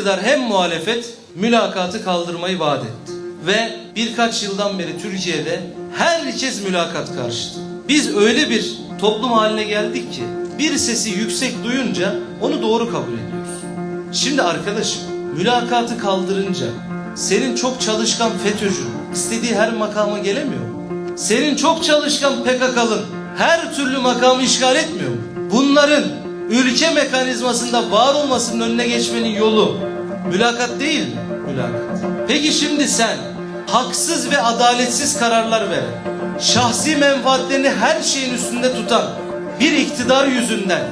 İktidar hem muhalefet mülakatı kaldırmayı vaat etti. Ve birkaç yıldan beri Türkiye'de herkes mülakat karşıtı. Biz öyle bir toplum haline geldik ki bir sesi yüksek duyunca onu doğru kabul ediyoruz. Şimdi arkadaşım mülakatı kaldırınca senin çok çalışkan FETÖ'cü istediği her makama gelemiyor mu? Senin çok çalışkan PKK'lın her türlü makamı işgal etmiyor mu? Ülke mekanizmasında var olmasının önüne geçmenin yolu mülakat değil mi? Mülakat. Peki şimdi sen haksız ve adaletsiz kararlar veren, şahsi menfaatlerini her şeyin üstünde tutan bir iktidar yüzünden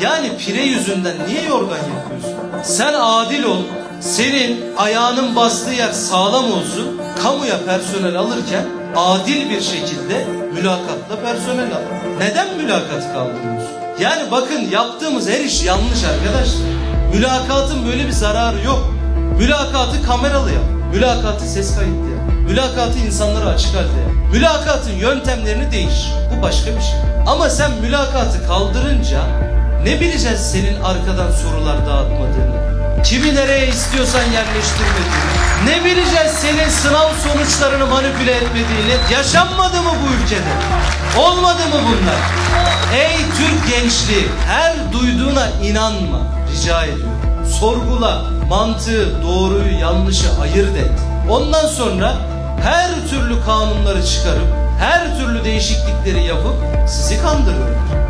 yani pire yüzünden niye yorgan yapıyorsun? Sen adil ol, senin ayağının bastığı yer sağlam olsun, kamuya personel alırken adil bir şekilde mülakatla personel al. Neden mülakatı kaldırıyorsun? Yani bakın yaptığımız her iş yanlış arkadaşlar. Mülakatın böyle bir zararı yok. Mülakatı kameralı yap. Mülakatı ses kayıtlı yap. Mülakatı insanlara açık halde yap. Mülakatın yöntemlerini değiş. Bu başka bir şey. Ama sen mülakatı kaldırınca ne bileceğiz senin arkadan sorular dağıtmadığını? Kimi nereye istiyorsan yerleştirmediğini? Ne bileceğiz senin sınav sonuçlarını manipüle etmediğini? Yaşanmadı mı bu ülkede? Olmadı mı bunlar? Ey Türk gençliği her duyduğuna inanma rica ediyorum. Sorgula, mantığı, doğruyu, yanlışı ayırt et. Ondan sonra her türlü kanunları çıkarıp her türlü değişiklikleri yapıp sizi kandırıyorlar.